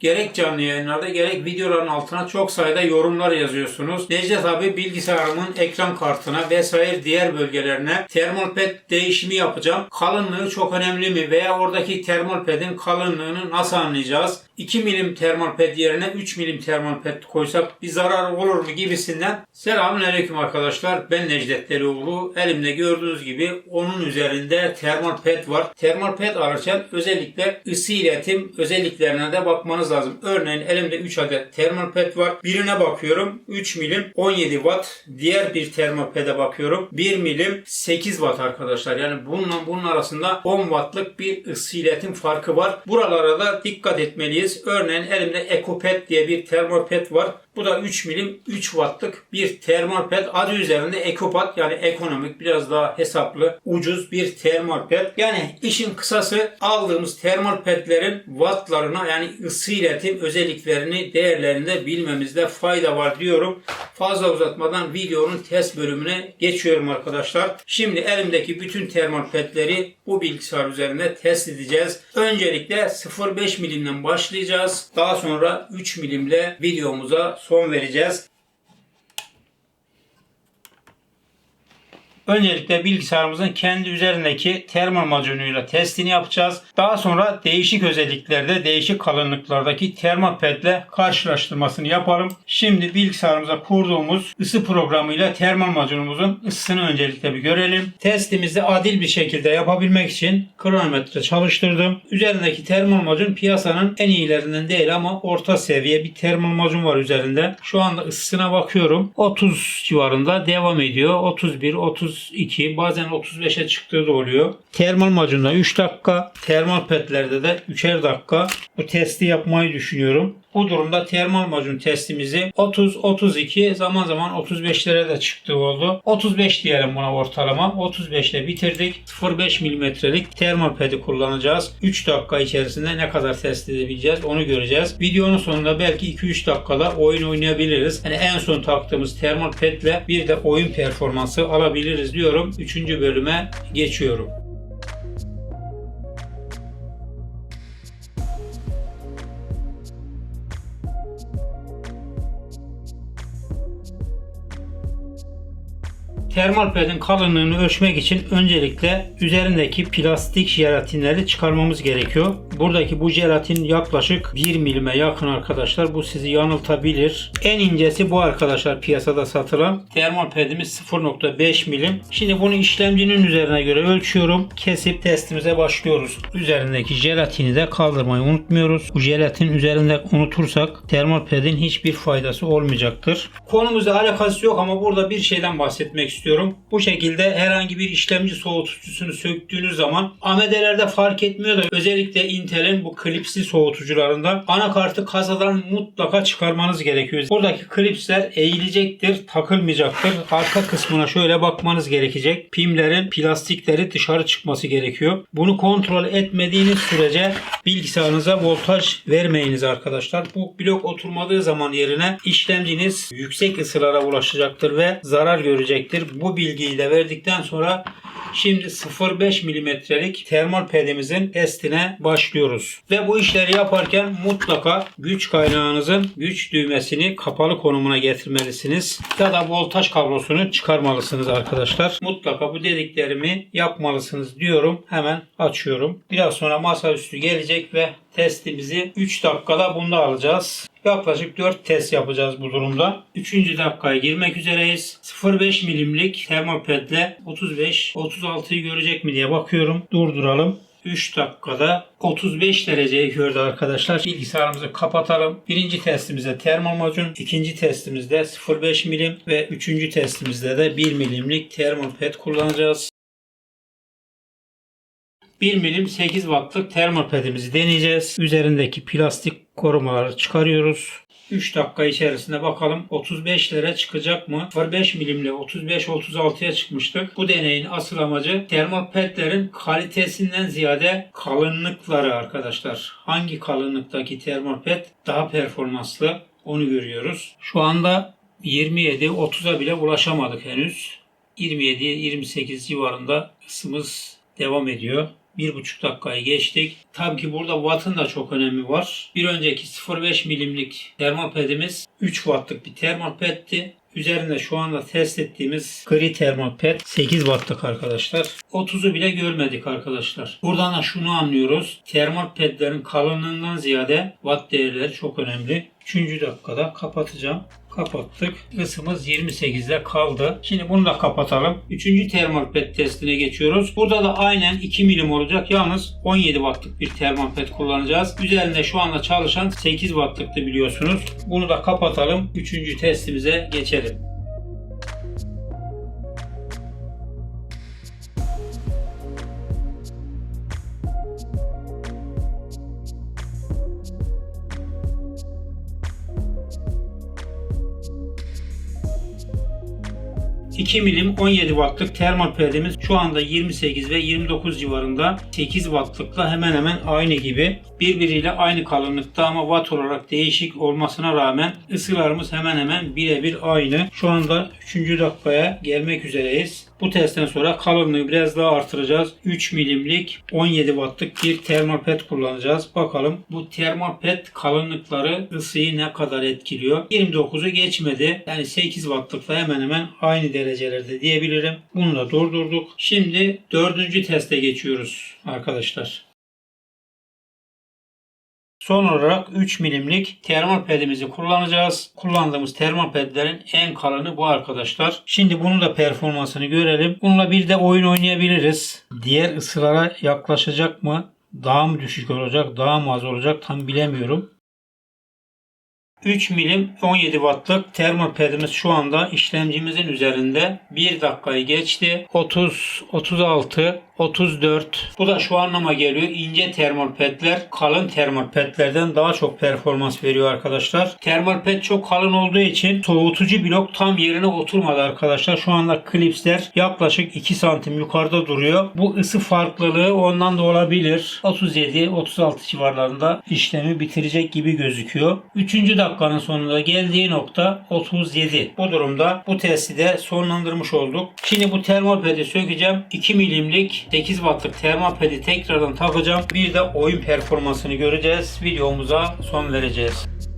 Gerek canlı yayınlarda gerek videoların altına çok sayıda yorumlar yazıyorsunuz. Necdet abi bilgisayarımın ekran kartına vesaire diğer bölgelerine termal ped değişimi yapacağım. Kalınlığı çok önemli mi veya oradaki termal pedin kalınlığını nasıl anlayacağız? 2 milim termal ped yerine 3 milim termal ped koysak bir zarar olur mu gibisinden. Selamun aleyküm arkadaşlar. Ben Necdet Delioğlu. Elimde gördüğünüz gibi onun üzerinde termal ped var. Termal ped alırken özellikle ısı iletim özelliklerine de bakmanız lazım. Örneğin elimde 3 adet termal ped var. Birine bakıyorum 3 milim 17 watt. Diğer bir termal ped'e bakıyorum 1 milim 8 watt arkadaşlar. Yani bununla bunun arasında 10 wattlık bir ısı iletim farkı var. Buralara da dikkat etmeliyiz. Örneğin elimde EcoPet diye bir termal ped var. Bu da 3 milim 3 wattlık bir termal ped. Adı üzerinde EcoPat yani ekonomik biraz daha hesaplı ucuz bir termal ped. Yani işin kısası aldığımız termal pedlerin wattlarına yani ısı iletim özelliklerini değerlerinde bilmemizde fayda var diyorum. Fazla uzatmadan videonun test bölümüne geçiyorum arkadaşlar. Şimdi elimdeki bütün termal pedleri bu bilgisayar üzerinde test edeceğiz. Öncelikle 0.5 milimden başlayacağız. Daha sonra 3 milimle videomuza son vereceğiz. Öncelikle bilgisayarımızın kendi üzerindeki termal macunuyla testini yapacağız. Daha sonra değişik özelliklerde, değişik kalınlıklardaki termal pedle karşılaştırmasını yapalım. Şimdi bilgisayarımıza kurduğumuz ısı programıyla termal macunumuzun ısısını öncelikle bir görelim. Testimizi adil bir şekilde yapabilmek için kronometre çalıştırdım. Üzerindeki termal macun piyasanın en iyilerinden değil ama orta seviye bir termal macun var üzerinde. Şu anda ısısına bakıyorum. 30 civarında devam ediyor. 31, 32 bazen 35'e çıktığı da oluyor. Termal macunda 3 dakika, termal pedlerde de 3'er dakika bu testi yapmayı düşünüyorum. Bu durumda termal macun testimizi 30-32 zaman zaman 35'lere de çıktığı oldu. 35 diyelim buna ortalama. 35'te bitirdik. 0.5 milimetrelik termal pedi kullanacağız. 3 dakika içerisinde ne kadar test edebileceğiz onu göreceğiz. Videonun sonunda belki 2-3 dakikada oyun oynayabiliriz. Yani en son taktığımız termal pedle bir de oyun performansı alabiliriz diyorum. 3. bölüme geçiyorum. Termal pedin kalınlığını ölçmek için öncelikle üzerindeki plastik jelatinleri çıkarmamız gerekiyor. Buradaki bu jelatin yaklaşık 1 milime yakın arkadaşlar. Bu sizi yanıltabilir. En incesi bu arkadaşlar piyasada satılan. Termal pedimiz 0.5 milim. Şimdi bunu işlemcinin üzerine göre ölçüyorum. Kesip testimize başlıyoruz. Üzerindeki jelatini de kaldırmayı unutmuyoruz. Bu jelatin üzerinde unutursak termal pedin hiçbir faydası olmayacaktır. Konumuzla alakası yok ama burada bir şeyden bahsetmek istiyorum. Bu şekilde herhangi bir işlemci soğutucusunu söktüğünüz zaman AMD'lerde fark etmiyor da özellikle Intel'in bu klipsli soğutucularında anakartı kasadan mutlaka çıkarmanız gerekiyor. Buradaki klipsler eğilecektir, takılmayacaktır. Arka kısmına şöyle bakmanız gerekecek. Pimlerin plastikleri dışarı çıkması gerekiyor. Bunu kontrol etmediğiniz sürece bilgisayarınıza voltaj vermeyiniz arkadaşlar. Bu blok oturmadığı zaman yerine işlemciniz yüksek ısılara ulaşacaktır ve zarar görecektir. Bu bilgiyi de verdikten sonra şimdi 0.5 milimetrelik termal pedimizin testine başlıyoruz. Ve bu işleri yaparken mutlaka güç kaynağınızın güç düğmesini kapalı konumuna getirmelisiniz. Ya da voltaj kablosunu çıkarmalısınız arkadaşlar. Mutlaka bu dediklerimi yapmalısınız diyorum. Hemen açıyorum. Biraz sonra masaüstü gelecek ve testimizi 3 dakikada bunda alacağız. Yaklaşık 4 test yapacağız bu durumda. 3. dakikaya girmek üzereyiz. 0.5 milimlik termopedle 35 36'yı görecek mi diye bakıyorum. Durduralım. 3 dakikada 35 dereceyi gördü arkadaşlar. Bilgisayarımızı kapatalım. Birinci testimizde termal macun, ikinci testimizde 0.5 milim ve üçüncü testimizde de 1 milimlik termal ped kullanacağız. 1 milim 8 wattlık termal pedimizi deneyeceğiz. Üzerindeki plastik korumaları çıkarıyoruz. 3 dakika içerisinde bakalım 35'lere çıkacak mı? 5 milimle 35-36'ya çıkmıştık. Bu deneyin asıl amacı termal pedlerin kalitesinden ziyade kalınlıkları arkadaşlar. Hangi kalınlıktaki termal ped daha performanslı onu görüyoruz. Şu anda 27-30'a bile ulaşamadık henüz. 27-28 civarında ısımız devam ediyor. Bir buçuk dakikayı geçtik. Tabii ki burada wattın da çok önemi var. Bir önceki 0.5 milimlik termopedimiz 3 wattlık bir termopedti. Üzerinde şu anda test ettiğimiz gri termoped 8 wattlık arkadaşlar. 30'u bile görmedik arkadaşlar. Buradan da şunu anlıyoruz. Termopedlerin kalınlığından ziyade watt değerleri çok önemli. 3. dakikada kapatacağım. Kapattık. Isımız 28'de kaldı. Şimdi bunu da kapatalım. 3. termoped testine geçiyoruz. Burada da aynen 2 milim olacak. Yalnız 17 wattlık bir termoped kullanacağız. Üzerinde şu anda çalışan 8 wattlıktı biliyorsunuz. Bunu da kapatalım. 3. testimize geçelim. ...2 milim 17 wattlık termopedimiz şu anda 28 ve 29 civarında. 8 wattlıkla hemen hemen aynı gibi birbiriyle aynı kalınlıkta ama watt olarak değişik olmasına rağmen ısılarımız hemen hemen birebir aynı. Şu anda 3. dakikaya gelmek üzereyiz. Bu testten sonra kalınlığı biraz daha artıracağız. 3 milimlik 17 wattlık bir termoped kullanacağız. Bakalım bu termoped kalınlıkları ısıyı ne kadar etkiliyor. 29'u geçmedi. Yani 8 wattlıkla hemen hemen aynı derecelerde diyebilirim. Bunu da durdurduk. Şimdi dördüncü teste geçiyoruz arkadaşlar. Son olarak 3 milimlik termopedimizi kullanacağız. Kullandığımız termopedlerin en kalını bu arkadaşlar. Şimdi bunun da performansını görelim. Bununla bir de oyun oynayabiliriz. Diğer ısılara yaklaşacak mı? Daha mı düşük olacak? Daha mı az olacak? Tam bilemiyorum. 3 milim 17 wattlık termopedimiz şu anda işlemcimizin üzerinde 1 dakikayı geçti. 30, 36, 34. Bu da şu anlama geliyor. İnce termopedler kalın termopedlerden daha çok performans veriyor arkadaşlar. Termoped çok kalın olduğu için soğutucu blok tam yerine oturmadı arkadaşlar. Şu anda klipsler yaklaşık 2 santim yukarıda duruyor. Bu ısı farklılığı ondan da olabilir. 37-36 civarlarında işlemi bitirecek gibi gözüküyor. 3. dakikanın sonunda geldiği nokta 37. Bu durumda bu testi de sonlandırmış olduk. Şimdi bu termopedi sökeceğim. 2 milimlik 8 wattlık termopedi tekrardan takacağım. Bir de oyun performansını göreceğiz. Videomuza son vereceğiz.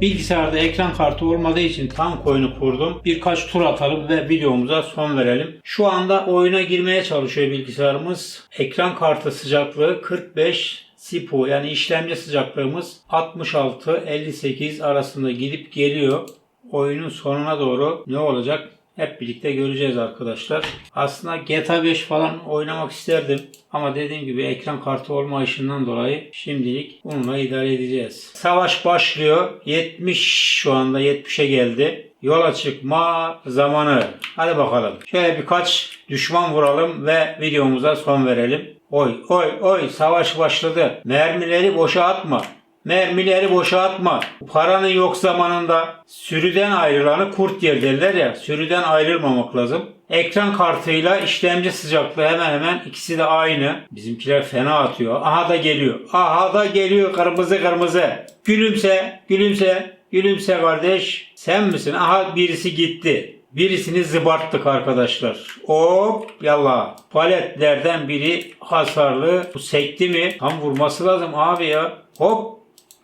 Bilgisayarda ekran kartı olmadığı için tank oyunu kurdum. Birkaç tur atalım ve videomuza son verelim. Şu anda oyuna girmeye çalışıyor bilgisayarımız. Ekran kartı sıcaklığı 45 SIPO yani işlemci sıcaklığımız 66-58 arasında gidip geliyor. Oyunun sonuna doğru ne olacak hep birlikte göreceğiz arkadaşlar. Aslında GTA 5 falan oynamak isterdim. Ama dediğim gibi ekran kartı olmayışından dolayı şimdilik bununla idare edeceğiz. Savaş başlıyor. 70 şu anda 70'e geldi. Yola çıkma zamanı. Hadi bakalım. Şöyle birkaç düşman vuralım ve videomuza son verelim. Oy oy oy savaş başladı. Mermileri boşa atma. Mermileri boşa atma. Paranın yok zamanında sürüden ayrılanı kurt yer derler ya. Sürüden ayrılmamak lazım. Ekran kartıyla işlemci sıcaklığı hemen hemen ikisi de aynı. Bizimkiler fena atıyor. Aha da geliyor. Aha da geliyor kırmızı kırmızı. Gülümse, gülümse, gülümse kardeş. Sen misin? Aha birisi gitti. Birisini zıbarttık arkadaşlar. Hop yallah. Paletlerden biri hasarlı. Bu sekti mi? Tam vurması lazım abi ya. Hop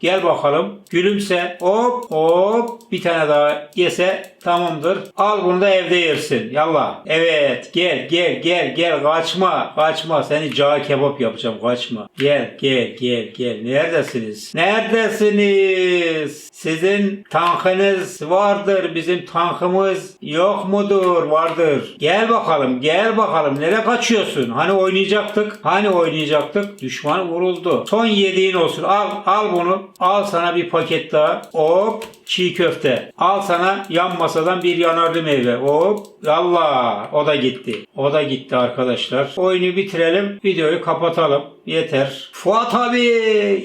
Gel bakalım. Gülümse. Hop hop. Bir tane daha yese tamamdır. Al bunu da evde yersin. Yallah. Evet. Gel gel gel gel. Kaçma. Kaçma. Seni cağ kebap yapacağım. Kaçma. Gel gel gel gel. Neredesiniz? Neredesiniz? Sizin tankınız vardır. Bizim tankımız yok mudur? Vardır. Gel bakalım. Gel bakalım. Nereye kaçıyorsun? Hani oynayacaktık? Hani oynayacaktık? Düşman vuruldu. Son yediğin olsun. Al al bunu. Al sana bir paket daha. Hop çiğ köfte. Al sana yan masadan bir yanarlı meyve. Hop yallah o da gitti. O da gitti arkadaşlar. Oyunu bitirelim. Videoyu kapatalım. Yeter. Fuat abi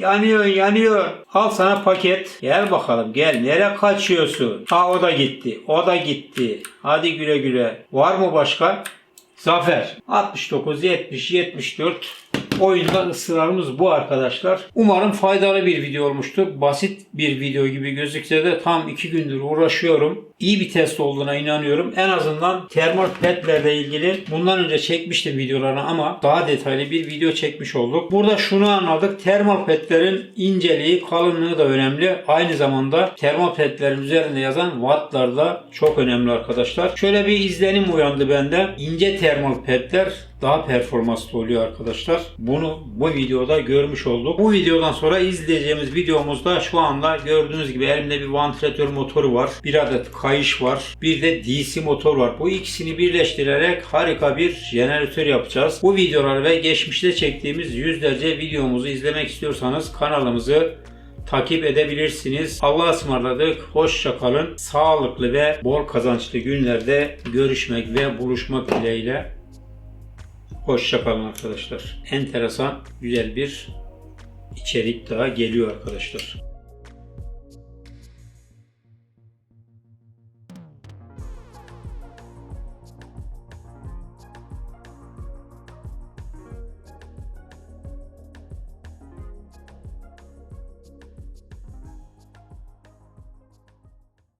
yanıyor yanıyor. Al sana paket. Gel bakalım gel. Nereye kaçıyorsun? Ha o da gitti. O da gitti. Hadi güle güle. Var mı başka? Zafer. 69, 70, 74. oyunda ısrarımız bu arkadaşlar. Umarım faydalı bir video olmuştur. Basit bir video gibi gözükse de tam 2 gündür uğraşıyorum. İyi bir test olduğuna inanıyorum. En azından termal petlerle ilgili bundan önce çekmiştim videolarını ama daha detaylı bir video çekmiş olduk. Burada şunu anladık. Termal petlerin inceliği, kalınlığı da önemli. Aynı zamanda termal petlerin üzerinde yazan wattlar da çok önemli arkadaşlar. Şöyle bir izlenim uyandı bende. İnce termal petler daha performanslı oluyor arkadaşlar. Bunu bu videoda görmüş olduk. Bu videodan sonra izleyeceğimiz videomuzda şu anda gördüğünüz gibi elimde bir vantilatör motoru var. Bir adet kayış var. Bir de DC motor var. Bu ikisini birleştirerek harika bir jeneratör yapacağız. Bu videoları ve geçmişte çektiğimiz yüzlerce videomuzu izlemek istiyorsanız kanalımızı takip edebilirsiniz. Allah'a ısmarladık. Hoşça kalın. Sağlıklı ve bol kazançlı günlerde görüşmek ve buluşmak dileğiyle. Hoşça kalın arkadaşlar. Enteresan, güzel bir içerik daha geliyor arkadaşlar.